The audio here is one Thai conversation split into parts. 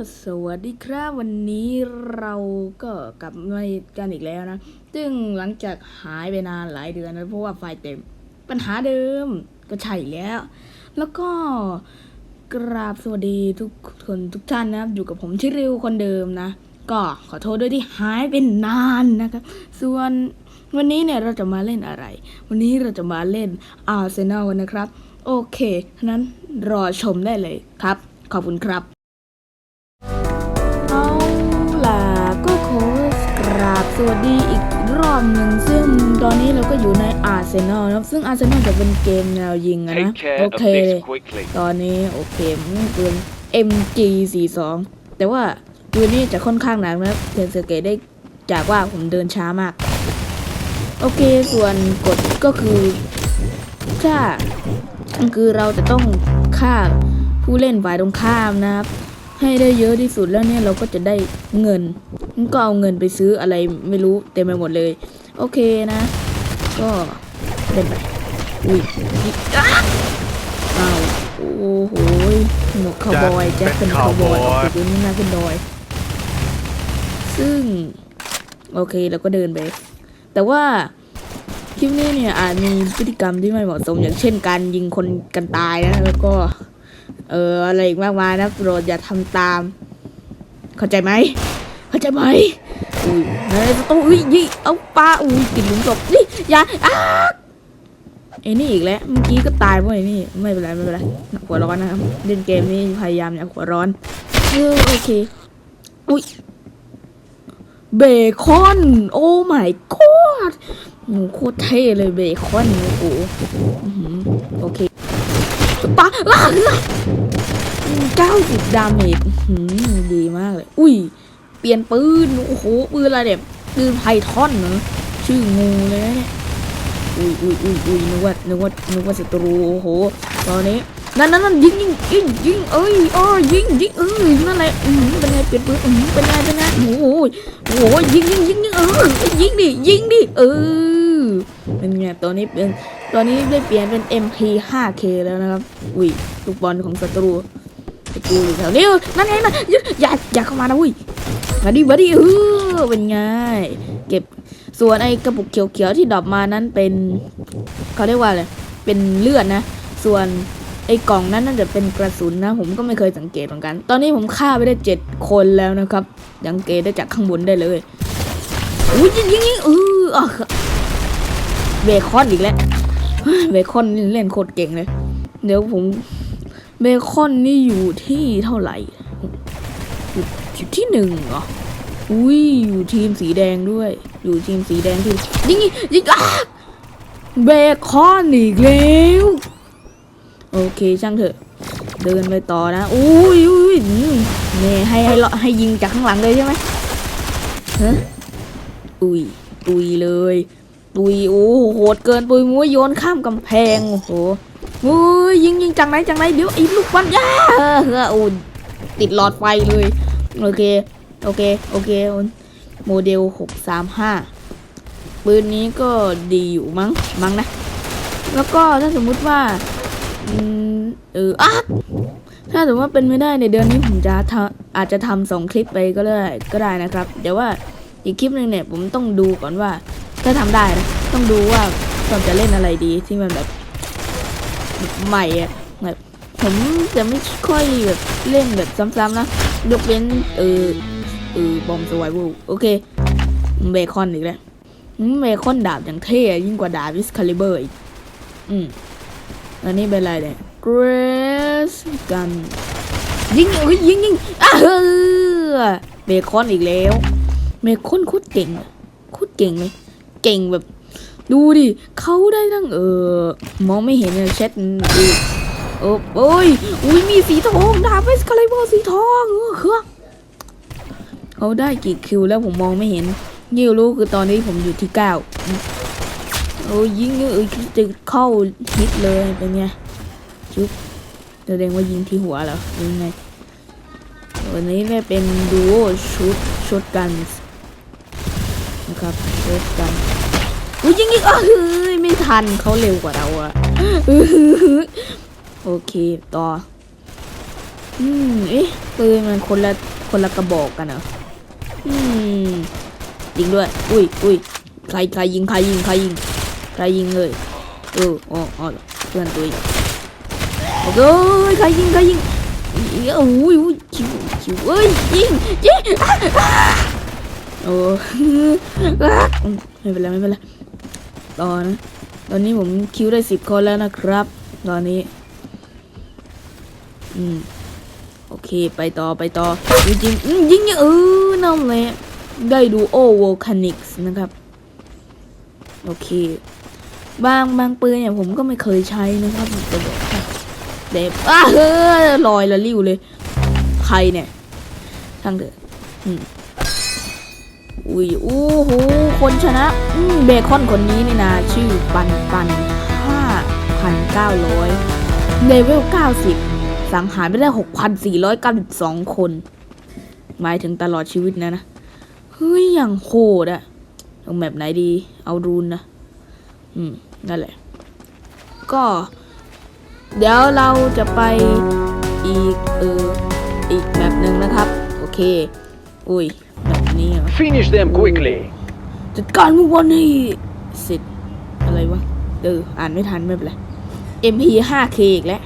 ก็สวัสดีครับวันนี้เราก็กลับมากันอีกแล้วนะ ซึ่งหลังจากหายไปนานหลายเดือนนะเพราะว่าไฟเต็ม ปัญหาเดิมก็ใช่แล้ว แล้วก็กราบสวัสดีทุกคนทุกท่านนะอยู่กับผมชิริวคนเดิมนะ ก็ขอโทษด้วยที่หายเป็นนานนะครับ ส่วนวันนี้เนี่ยเราจะมาเล่นอะไร วันนี้เราจะมาเล่นอาร์เซนอลนะครับ โอเคนั้นรอชมได้เลยครับ ขอบคุณครับ สวัสดีอีกรอบหนึ่งซึ่งตอนนี้เราก็อยู่ในอาร์เซนอลนะครับ ซึ่งอาร์เซนอลจะเป็นเกมแนวยิงอะนะ Take care โอ of เคเลย this quickly. ตอนนี้โอเคมันปืน MG42 แต่ว่าปืนนี้จะค่อนข้างหนักนะครับเพียงสังเกตได้จากว่าผมเดินช้ามาก โอเคส่วนกฎก็คือถ้าคือเราจะต้องฆ่าผู้เล่นฝ่ายตรงข้ามนะครับ ให้ได้เยอะที่สุดแล้วเนี่ยเราก็จะได้เงินงั้นก็เอาเงินไปซื้ออะไรไม่รู้เต็มไปหมดเลย โอเคนะ ก็เล่นไปอุ้ยอีกอ้าอ้าวโอ้โหหมวกคาวบอยแจ็แจ็คคเป็เป็นนคาวบอย cowboy ติดนี่น่าขึ้นดอย ซึ่ง โอเคเราก็เดินไป แต่ว่าคลิปนี้เนี่ยอาจมีพฤติกรรมที่ไม่เหมาะสมอย่างเช่นการยิงคนกันตายนะแล้วก็ เอออะไรอีกมากมายนะโปรดอย่าทำตาม เข้าใจไหมเข้าใจไหมอุ้ยในประตูอุ้ยยี่เอาปลาอุ้ยติดหลุมศพนี่ยาอ้าไอ้นี่อีกแล้วเมื่อกี้ก็ตายเพราะไอ้นี่ไม่เป็นไรไม่เป็นไรหัวร้อนนะครับเล่นเกมนี่พยายามอย่าหัวร้อนโอเคอุ้ยเบคอนโอ้ my god หนูโคตรเท่เลยเบคอนโอ้โหโอเคปลาลากนะ 90 ดาเมจดีมากเลย อุ้ย เปลี่ยนปืน โอ้โห ปืนอะไรเนี่ย ปืนไพทอนเนอะชื่องูเลยเนี่ย อุ้ยอุ้ยอุ้ยอุ้ยนึกว่า นึกว่า นึกว่าศัตรู โอ้โห ตอนนี้ นั่นนั่นนั่นยิงยิงยิงยิงเอ้ยอ้อยิงยิงเอ้ยนั่นแหละอืมเป็นไง เปลี่ยนปืนอืมเป็นไง เป็นไง โอ้ยโอ้โหยิงยิงยิงยิงเออยิงดิ ยิงดิ เออ เป็นไงตอนนี้เป็นตอนนี้ได้เปลี่ยนเป็น MP5K แล้วนะครับ อุ้ยลูกบอลของศัตรู ศัตรูอยู่แถวนี้นั่นไงนะอย่าอย่าอย่าเข้ามานะอุ้ยมาดิมาดิเออเป็นไงเก็บส่วนไอ้กระปุกเขียวๆที่ดรอปมานั้นเป็นเขาเรียกว่าอะไรเป็นเลือดนะ ส่วนไอ้กล่องนั้นน่าจะเป็นกระสุนนะ ผมก็ไม่เคยสังเกตเหมือนกัน ตอนนี้ผมฆ่าไปได้เจ็ดคนแล้วนะครับสังเกตได้จากข้างบนได้เลยอุ้ยยิงยิงยิงเออเบคอนอีกแล้วเบคอนเล่นโคตรเก่งเลย เดี๋ยวผม เบคอนนี่อยู่ที่เท่าไหร่ อยู่ที่หนึ่งเหรอ อุ้ยอยู่ทีมสีแดงด้วย อยู่ทีมสีแดงที่ยิงยิงอะเบคอนอีกแล้วโอเคช่างเถอะ เดินไปต่อนะอุ้ยอุ้ยนี่นี่ให้ให้เลาะให้ยิงจากข้างหลังเลยใช่ไหมฮะอุ้ยตุยเลย ตุยโอ้โหโหดเกินปุยมุ้ยโยนข้ามกำแพงโอ้โห อุ้ยยิงยิงจากไหนจากไหนเดี๋ยวไอ้ลูกบอลย่าเออเออโอ้ติดหลอดไฟเลย โอเค โอเค โอเค โมเดลหกสามห้าปืนนี้ก็ดีอยู่มั้ง มั้งนะ แล้วก็ถ้าสมมุติว่าอืมเอออะถ้าสมมติว่าเป็นไม่ได้ในเดือนนี้ผมจะทำอาจจะทำสองคลิปไปก็ได้ก็ได้นะครับ เดี๋ยวว่าอีกคลิปหนึ่งเนี่ยผมต้องดูก่อนว่า ถ้าทำได้นะ ต้องดูว่าผมจะเล่นอะไรดีที่มันแบบ ใหม่อะแบบผมจะไม่ค่อยแบบเล่นแบบซ้ำๆนะยกเว้นเออเออบอมสวายบูโอเคเบคอนอีกแล้วเบคอนดาบอย่างเท่ยิ่งกว่าดาบวิสคาลิเบอร์อีกอืมอันนี้เป็นอะไรเนี่ย Grace กันยิงเฮ้ยยิงยิงอะเฮ้อเบคอนอีกแล้วเบคอนโคตรเก่งโคตรเก่งเลยเก่งแบบ ดูดิเขาได้ทั้งเออมองไม่เห็นเลยเช็ดดูโอ้โอ้ยอุ้ยมีสีทองดาบเวสคาลิเบอร์สีทองเออคือเขาได้กี่คิวแล้วผมมองไม่เห็นยิ่งรู้คือตอนนี้ผมอยู่ที่เก้าโอ้ยยิงเอ้ยจะเข้าฮิตเลยเป็นไงชุบแสดงว่ายิงที่หัวเหรอยังไงวันนี้เนี่ยเป็นดูโอชุดชุดกันนะครับชุดกัน อุ้ยยิงอีกอะเฮ้ยไม่ทันเขาเร็วกว่าเราอะโอเคต่อ อืมเอ๊ะปืนมันคนละคนละกระบอกกันเหรออืมยิงด้วย อุ้ยอุ้ยใครใครยิงใครยิงใครยิงใครยิงเลยเอออ๋ออ๋อเพื่อนตัวเองโอ้ยใครยิงใครยิงอีโอ้ยอุ้ยคิวคิวเอ้ยยิงยิงโอ้ไม่เป็นไรไม่เป็นไร ตอนนะตอนนี้ผมคิวได้สิบคนแล้วนะครับ ตอนนี้ อืม โอเค ไปต่อไปต่อจริงๆอืมยิงเออนั่นแหละได้ดูโอโวคานิกส์นะครับ โอเค บางบางปืนเนี่ยผมก็ไม่เคยใช้นะครับจะบอกเด็บอ้าเฮ้ยลอยละลิ้วเลย ใครเนี่ยทางเถอะอืม อุ้ยโอ้โหคนชนะเบคอนคนนี้นี่นะชื่อปันปันห้าพันเก้าร้อยเลเวลเก้าสิบสังหารไปได้ 6,492 คน หมายถึงตลอดชีวิตนะนะ เฮ้ย อย่างโหดอะเอาแบบไหนดี เอารูนนะ อืม นั่นแหละ ก็ เดี๋ยวเราจะไปอีก เออ อีกแบบหนึ่งนะครับ โอเค อุ้ยแบบนี้เหรอ Finish them quickly. จัดการพวกวันให้เสร็จอะไรวะ เออ อ่านไม่ทันไม่เป็นไร MP 5K อีกแล้ว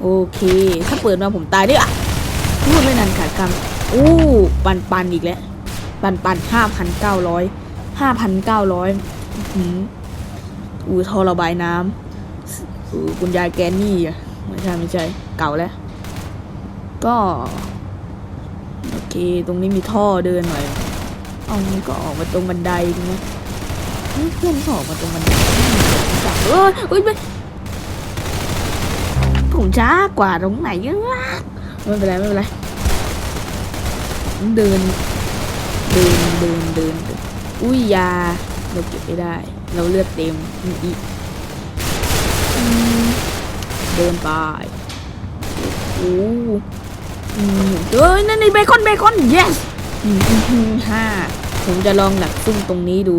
โอเค ถ้าเปิดมาผมตายด้วยอะพูดไม่นานขาดคำอู้ ปันปันอีกแล้ว ปันปันห้าพันเก้าร้อยห้าพันเก้าร้อยอู้ท่อระบายน้ำอู้คุณยายแกนนี่อะ ไม่ใช่ไม่ใช่ เก่าแล้ว ก็โอเค ตรงนี้มีท่อเดินหน่อย เอางี้ก็ออกมาตรงบันไดดีไหมเฮ้ยเพื่อนขาออกมาตรงบันไดจับเอยเอ้ยไม่ผมช้ากว่าตรงไหนวะไม่เป็นไรไม่เป็นไรเดิน เดินเดินเดินอุ้ยยาเราเก็บไม่ได้ เราเลือดเต็มอีกเดินไปโอ้ เอ้ยนั่นนี่เบคอนเบคอน yes ห้าผมจะลองดักซุ่มตรงนี้ดู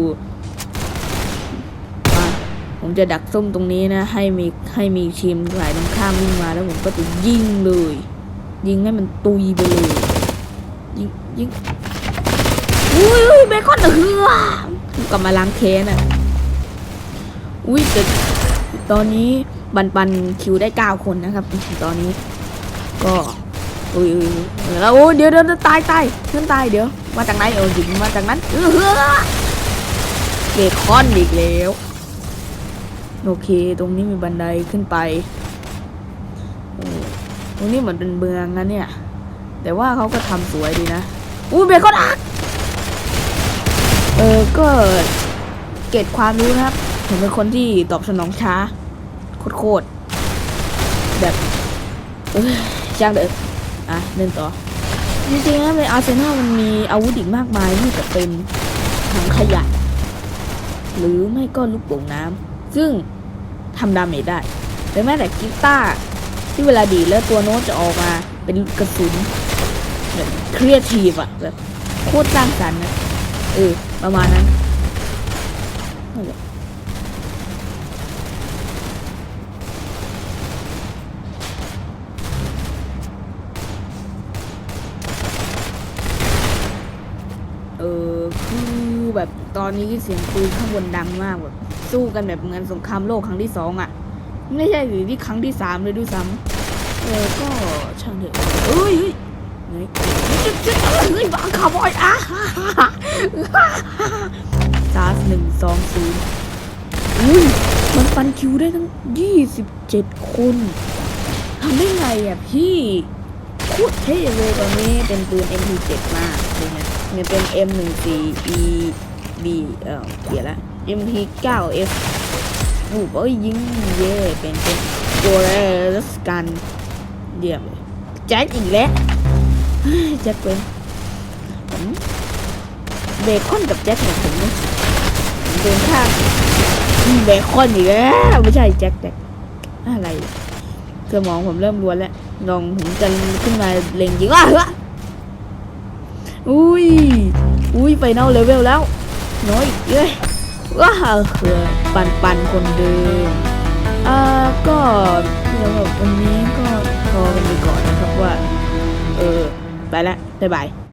ผมจะดักซุ่มตรงนี้นะ ให้มีให้มีทีมฝ่ายตรงข้ามวิ่งมาแล้วผมก็จะยิงเลย ยิงให้มันตุยไปเลย ยิงยิงอุ้ยเบคอนเฮือกลับมาล้างแค้นอะอุ้ยแต่ตอนนี้บันปันคิวได้เก้าคนนะครับ ตอนนี้ก็ อุ้ยอุ้ยอุ้ยแล้วโอ้ยเดี๋ยวเดี๋ยวเดียวตายตายเพื่อนตายเดี๋ยว มาจากไหนเออยิงมาจากนั้นเออเฮ้อเบคอนอีกแล้ว โอเค ตรงนี้มีบันไดขึ้นไป ตรงนี้เหมือนเป็นเมืองนะเนี่ย แต่ว่าเขาก็ทำสวยดีนะ อู้เบคอนอักเออก็เก็บความรู้นะครับ ผมเป็นคนที่ตอบสนองช้า โคตรแบบจ้างเด้อ อะเล่นต่อ จริงๆแล้วในอาร์เซนอลมันมีอาวุธอีกมากมายที่จะเป็นถังขยะ หรือไม่ก็ลูกโป่งน้ำซึ่งทำดาเมจได้หรือแม้แต่กีตาร์ที่เวลาดีแล้วตัวโน้ตจะออกมาเป็นกระสุนแบบเครีเอทีฟอะแบบโคตรสร้างสรรค์นะเออประมาณนั้นนั่นแหละเออ คือ แบบตอนนี้เสียงปืนข้างบนดังมากแบบสู้กันแบบเหมือนสงครามโลกครั้งที่สองอะไม่ใช่หรือที่ครั้งที่สามเลยด้วยซ้ำเออก็ช่างเถอะเอ้ยเฮ้ยเฮ้ยเฮ้ยบังคาบอยอะซาสหนึ่งสองศูนย์อุ้ยมันฟันคิวได้ทั้งยี่สิบเจ็ดคนทำได้ไงอะพี่โคตรเท่เลยตอนนี้เป็นปืน MP7 มากเลยนะเนี่ยเป็น M14E B เออเขียนละ MP9F โอ้โหยิงเย่เป็นเป็นตัวแรกสกันเยี่ยมเลยแจ็คอีกแล้วแจ็คเป็นผมเบคอนกับแจ็คเนี่ยผมเนี่ยผมเดินข้างอืมเบคอนอีกแล้วไม่ใช่แจ็คแจ็คอะไรสมองผมเริ่มรวนแล้วลองผมจะขึ้นมาเล็งยิงอะเฮ้ยอุ้ยอุ้ยไฟนอลเลเวลแล้ว น้อยเอ้ยว้าวคือปันปันคนเดิมอ่าก็สำหรับวันนี้ก็พอกันไปก่อนนะครับว่า เออ ไปละบ๊ายบาย